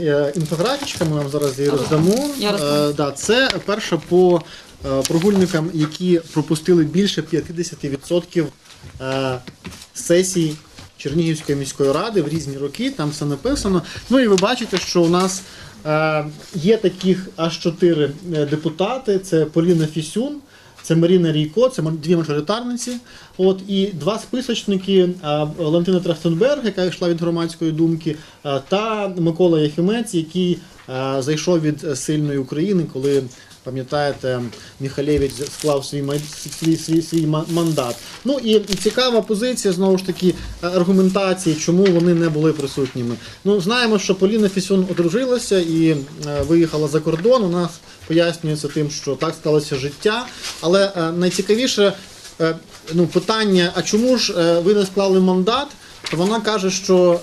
Е, Інфографічка, ми вам зараз її роздамо. Е, да, це перша по е, прогульникам, які пропустили більше 50% е, сесій Чернігівської міської ради в різні роки, там все написано. Ну і ви бачите, що у нас е, є таких аж чотири депутати: це Поліна Фісюн. Це Маріна Рійко, це дві мажоритарниці. От і два списочники Валентина Трахтенберг, яка йшла від громадської думки, та Микола Яхимець, який зайшов від е, сильної України, коли. Пам'ятаєте, Міхалєвич склав свій свій, свій, свій мандат. Ну і цікава позиція знову ж таки аргументації, чому вони не були присутніми. Ну знаємо, що Поліна Фісюн одружилася і е, виїхала за кордон. У нас пояснюється тим, що так сталося життя. Але е, найцікавіше е, ну, питання: а чому ж ви не склали мандат? То вона каже, що.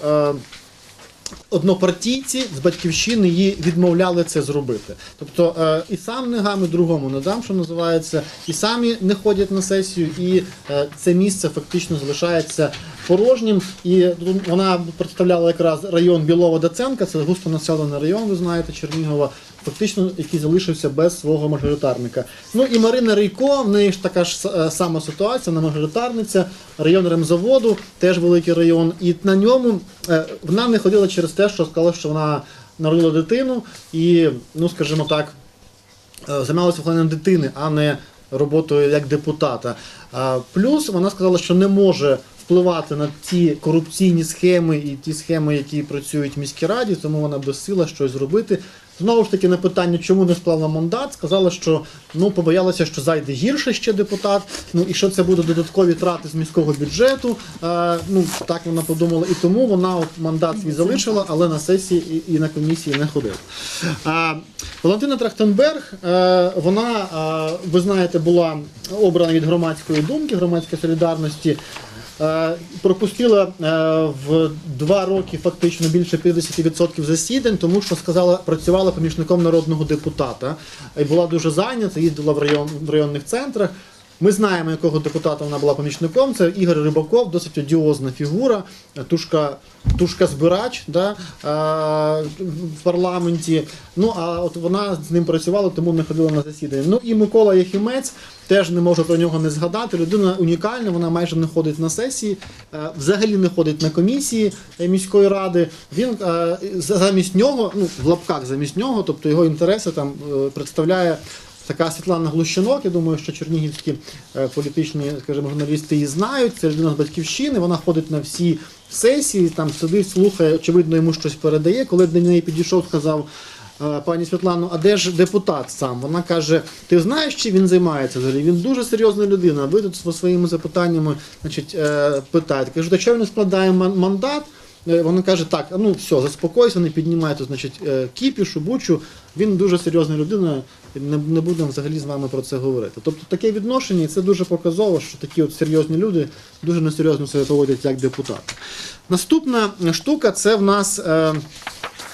Однопартійці з батьківщини її відмовляли це зробити. Тобто е, і сам не гам, і другому не дам, що називається, і самі не ходять на сесію, і е, це місце фактично залишається порожнім. І вона представляла якраз район Білова Даценка, це густонаселений район, ви знаєте, Чернігова, фактично, який залишився без свого мажоритарника. Ну і Марина Рейко, в неї ж така ж е, сама ситуація, вона мажоритарниця, район ремзаводу, теж великий район. І на ньому е, вона не ходила через те, що сказала, що вона народила дитину і, ну скажімо так, е, займалася вихованням дитини, а не роботою як депутата. Плюс вона сказала, що не може впливати на ті корупційні схеми і ті схеми, які працюють в міській раді, тому вона безсила щось зробити. Знову ж таки, на питання, чому не склала мандат, сказала, що ну побоялася, що зайде гірше ще депутат. Ну і що це буде додаткові трати з міського бюджету. Е, ну так вона подумала, і тому вона от мандат свій залишила, але на сесії і, і на комісії не ходила. А, Валентина Трахтенберг, е, вона, е, ви знаєте, була обрана від громадської думки, громадської солідарності. Е, Пропустила е, в два роки фактично більше 50% засідань, тому що сказала, працювала помічником народного депутата і була дуже зайнята, їздила в район в районних центрах. Ми знаємо, якого депутата вона була помічником. Це Ігор Рибаков, досить одіозна фігура, тушка, тушка збирач да, в парламенті. Ну а от вона з ним працювала, тому не ходила на засідання. Ну і Микола Яхімець теж не можу про нього не згадати. Людина унікальна, вона майже не ходить на сесії, взагалі не ходить на комісії міської ради. Він замість нього, ну в лапках замість нього, тобто його інтереси там е, представляє. Така Світлана Глущенок, я думаю, що чернігівські е, політичні, скажімо, журналісти її знають. Це людина з батьківщини, вона ходить на всі сесії, там сидить, слухає, очевидно, йому щось передає. Коли до неї підійшов, сказав е, пані Світлану, а де ж депутат сам? Вона каже: Ти знаєш, чим він займається? Він дуже серйозна людина. Ви тут своїми запитаннями значить, е, питаєте. Кажу, так що він складає ман- мандат? Е, Вона каже, так, ну все, заспокойся, не піднімайте значить, е, кіпішу, бучу. Він дуже серйозна людина, не, не будемо взагалі з вами про це говорити. Тобто таке відношення, і це дуже показово, що такі от серйозні люди дуже несерйозно себе поводять як депутати. Наступна штука це в нас е,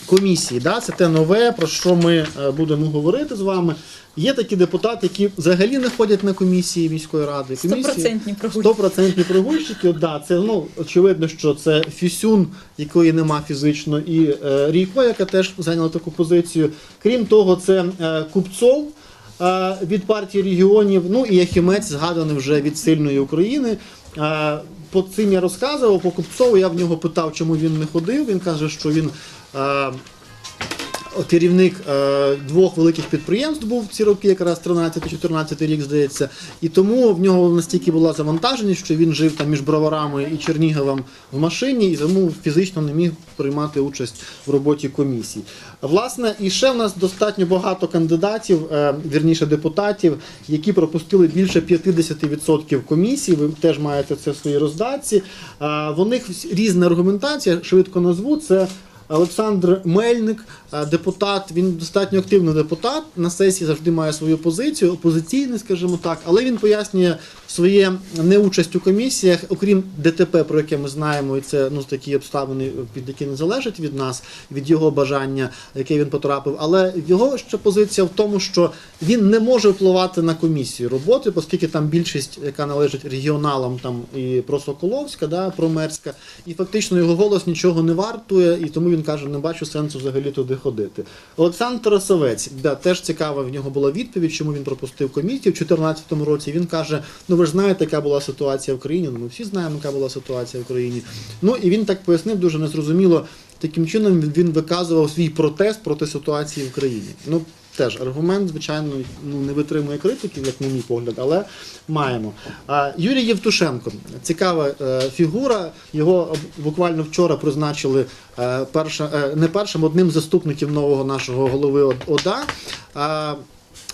комісії. Да? Це те нове, про що ми е, будемо говорити з вами. Є такі депутати, які взагалі не ходять на комісії міської ради. Стопроцентні прогульники. Стопроцентні прогульщики, да, це ну очевидно, що це Фісюн, якої нема фізично, і е, Рійко, яка теж зайняла таку позицію. Крім того, це е, Купцов е, від партії регіонів. Ну і Яхімець, згаданий вже від сильної України. По цим я розказував, по Купцову я в нього питав, чому він не ходив. Він каже, що він. Керівник е, двох великих підприємств був ці роки, якраз 13-14 рік, здається. І тому в нього настільки була завантаженість, що він жив там між Броварами і Черніговом в машині, і тому фізично не міг приймати участь в роботі комісії. Власне, і ще в нас достатньо багато кандидатів, е, вірніше депутатів, які пропустили більше 50% комісій. Ви теж маєте це в своїй роздатці. Е, в них всі- різна аргументація, швидко назву. Це Олександр Мельник, е, депутат, він достатньо активний депутат. На сесії завжди має свою позицію, опозиційний, скажімо так, але він пояснює своє неучасть у комісіях, окрім ДТП, про яке ми знаємо, і це ну такі обставини, під які не залежать від нас, від його бажання, яке він потрапив. Але його ще позиція в тому, що він не може впливати на комісію роботи, оскільки там більшість, яка належить регіоналам, там і про Соколовська, да, про Мерська, і фактично його голос нічого не вартує, і тому він каже, не бачу сенсу взагалі туди ходити. Олександр Тарасовець, да, теж цікава в нього була відповідь, чому він пропустив комісію в 2014 році. Він каже: ну ви ж знаєте, яка була ситуація в країні. Ну, ми всі знаємо, яка була ситуація в країні. Ну і він так пояснив дуже незрозуміло. Таким чином він виказував свій протест проти ситуації в країні. Ну теж аргумент, звичайно, ну не витримує критики, як на мій погляд, але маємо. А, Юрій Євтушенко, цікава е, фігура. Його буквально вчора призначили е, перша, е, не першим, одним заступників нового нашого голови ОДА.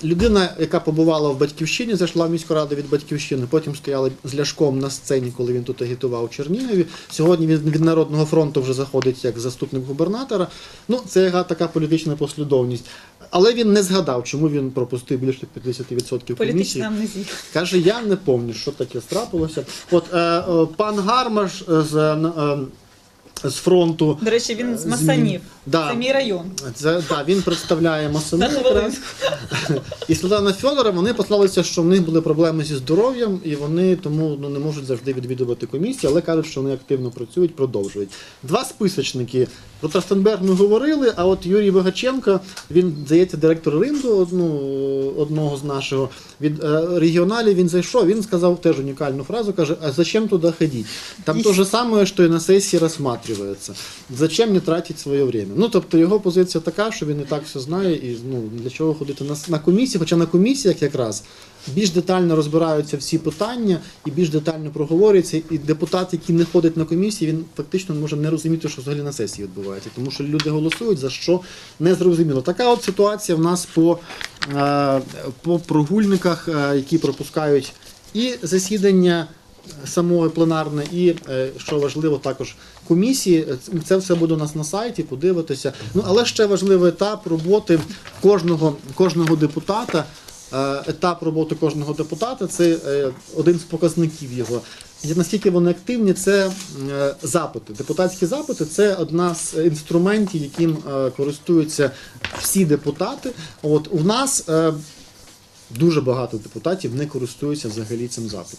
Людина, яка побувала в батьківщині, зайшла в міську раду від батьківщини, потім стояла з Ляшком на сцені, коли він тут агітував у Чернігові. Сьогодні він від Народного фронту вже заходить як заступник губернатора. Ну, це яка така політична послідовність. Але він не згадав, чому він пропустив більше 50% комісії. Амнезія. Каже, я не пам'ятаю, що таке страпилося. От е, е, пан Гармаш е, з, е, з фронту. До речі, він з Масанів. Да. Це мій район. Це, да, він представляє Масони. І Світлана Фьодора, вони послалися, що в них були проблеми зі здоров'ям, і вони тому ну, не можуть завжди відвідувати комісії, але кажуть, що вони активно працюють, продовжують. Два списочники. Про Тростенберг ми говорили, а от Юрій Вигаченко, він, здається, директор ринку одну, одного з нашого. Від е, регіоналів він зайшов, він сказав теж унікальну фразу, каже, а зачем туди ходити? Там то же самое, що і на сесії розсматривається. Зачем не тратити своє время? Ну, тобто його позиція така, що він і так все знає, і ну, для чого ходити на, на комісії, хоча на комісіях якраз більш детально розбираються всі питання і більш детально проговорюються. І депутат, який не ходить на комісії, він фактично може не розуміти, що взагалі на сесії відбувається, тому що люди голосують за що не зрозуміло. Така от ситуація в нас по, е, по прогульниках, е, які пропускають і засідання самої пленарне, і е, що важливо, також комісії. Це все буде у нас на сайті, подивитися. Ну але ще важливий етап роботи кожного, кожного депутата. Е, Етап роботи кожного депутата це е, один з показників його. Наскільки вони активні, це запити. Депутатські запити це одна з інструментів, яким користуються всі депутати. От у нас дуже багато депутатів не користуються взагалі цим запитом.